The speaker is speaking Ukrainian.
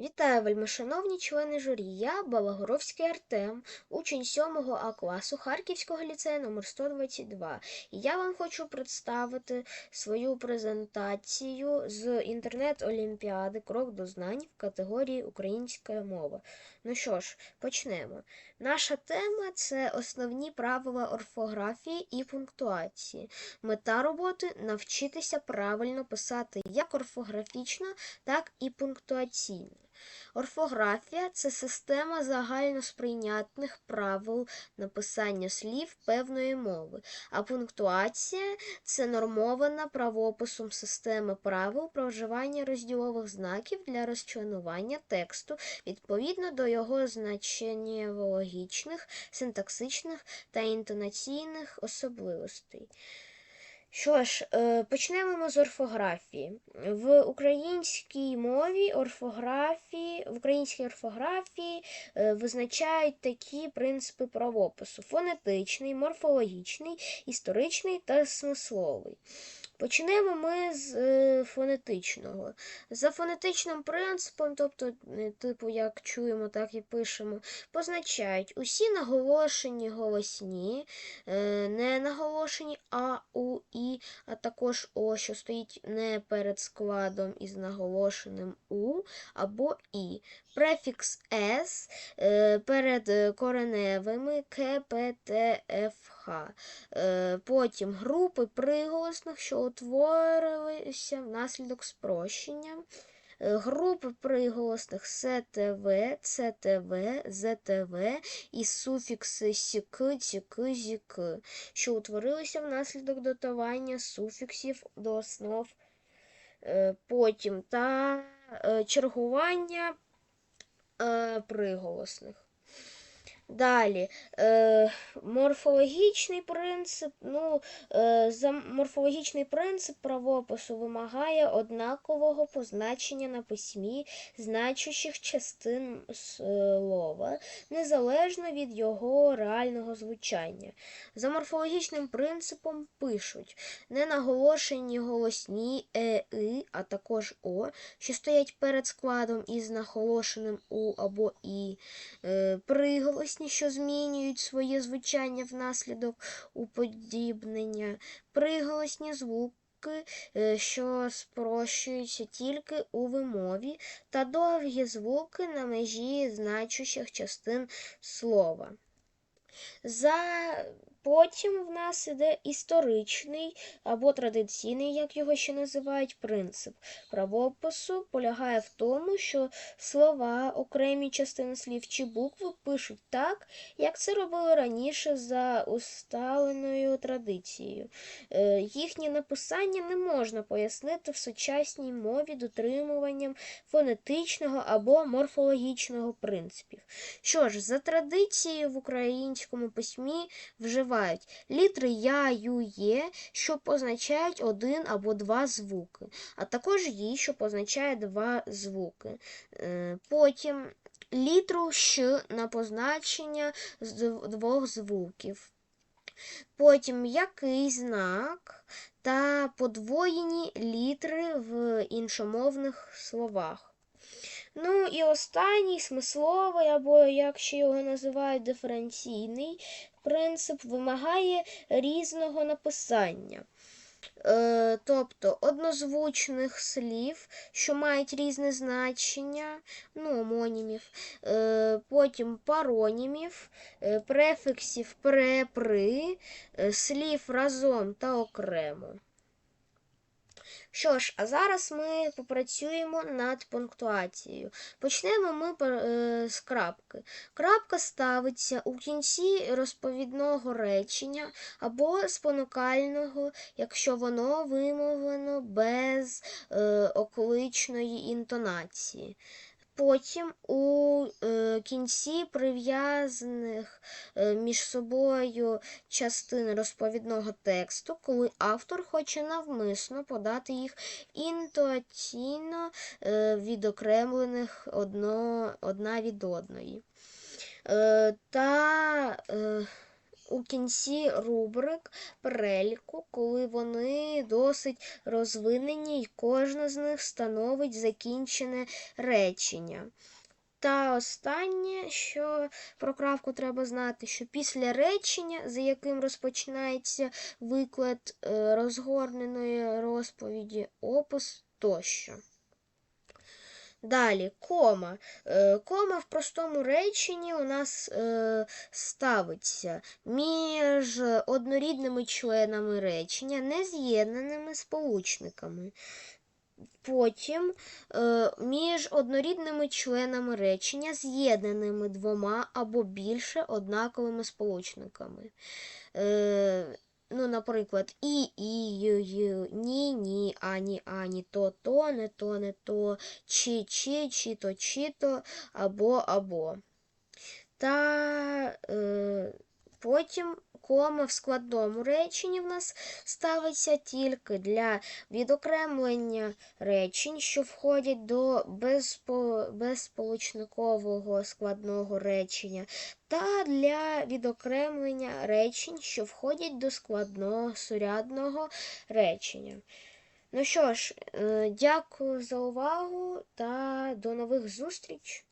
Вітаю, вельмишановні члени журі. Я Балагоровський Артем, учень 7 А класу Харківського ліцею номер 122. І я вам хочу представити свою презентацію з інтернет-олімпіади Крок до знань в категорії Українська мова. Ну що ж, почнемо. Наша тема це основні правила орфографії і пунктуації. Мета роботи навчитися правильно писати як орфографічно, так і пунктуаційно. Орфографія це система загальносприйнятних правил написання слів певної мови, а пунктуація це нормована правописом система правил про вживання розділових знаків для розчленування тексту відповідно до його значеннєвологічних, синтаксичних та інтонаційних особливостей. Що ж, е, почнемо ми з орфографії. В українській мові орфографії, в українській орфографії е, визначають такі принципи правопису: фонетичний, морфологічний, історичний та смисловий. Почнемо ми з е, фонетичного. За фонетичним принципом, тобто, типу, як чуємо, так і пишемо, позначають усі наголошені голосні, не наголошені А, У, А також О, що стоїть не перед складом із наголошеним У або І. Префікс С е, перед кореневими К, П. Е, Потім групи приголосних, що утворилися внаслідок спрощення. Е, Групи приголосних СТВ, ЦТВ, ЗТВ і суфікси сік, цік, зік, що утворилися внаслідок додавання суфіксів до основ. Е, Потім та е, чергування приголосних. Далі, е, морфологічний принцип, ну, е, за морфологічний принцип правопису вимагає однакового позначення на письмі значущих частин слова, незалежно від його реального звучання. За морфологічним принципом пишуть ненаголошені голосні е, и, а також о, що стоять перед складом із наголошеним у або і, е, приголосні, що змінюють своє звучання внаслідок уподібнення, приголосні звуки, е, що спрощуються тільки у вимові, та довгі звуки на межі значущих частин слова. За Потім в нас іде історичний або традиційний, як його ще називають, принцип правопису полягає в тому, що слова, окремі частини слів чи букви пишуть так, як це робили раніше за усталеною традицією. Е, Їхнє написання не можна пояснити в сучасній мові дотримуванням фонетичного або морфологічного принципів. Що ж, за традицією в українському письмі вживають літри я, ю, є, що позначають один або два звуки, а також ї, що позначає два звуки. Е, Потім літру щ на позначення двох звуків. Потім який знак та подвоєні літри в іншомовних словах. Ну і останній смисловий, або, як ще його називають, диференційний принцип вимагає різного написання. Е, тобто однозвучних слів, що мають різне значення, ну, омонімів, е, потім паронімів, е, префіксів пре, при, е, слів разом та окремо. Що ж, а зараз ми попрацюємо над пунктуацією. Почнемо ми е, з крапки. Крапка ставиться у кінці розповідного речення або спонукального, якщо воно вимовлено без е, окличної інтонації. Потім у е, кінці прив'язаних е, між собою частин розповідного тексту, коли автор хоче навмисно подати їх інтуаційно е, відокремлених одно, одна від одної. Та у кінці рубрик переліку, коли вони досить розвинені, і кожна з них становить закінчене речення. Та останнє, що про кравку треба знати, що після речення, за яким розпочинається виклад е, розгорненої розповіді, опис тощо. Далі, кома. Е, Кома в простому реченні у нас е, ставиться між однорідними членами речення, нез'єднаними сполучниками. Потім е, між однорідними членами речення, з'єднаними двома або більше однаковими сполучниками. Ну, наприклад, і, і, ю, ю, ні, ні, ані, ані, то, то, не то, не то, чи, чи, чи то, чи то, або, або. Та е, потім кома в складному реченні в нас ставиться тільки для відокремлення речень, що входять до безпо, безсполучникового складного речення, та для відокремлення речень, що входять до складного сурядного речення. Ну що ж, е, дякую за увагу та до нових зустріч!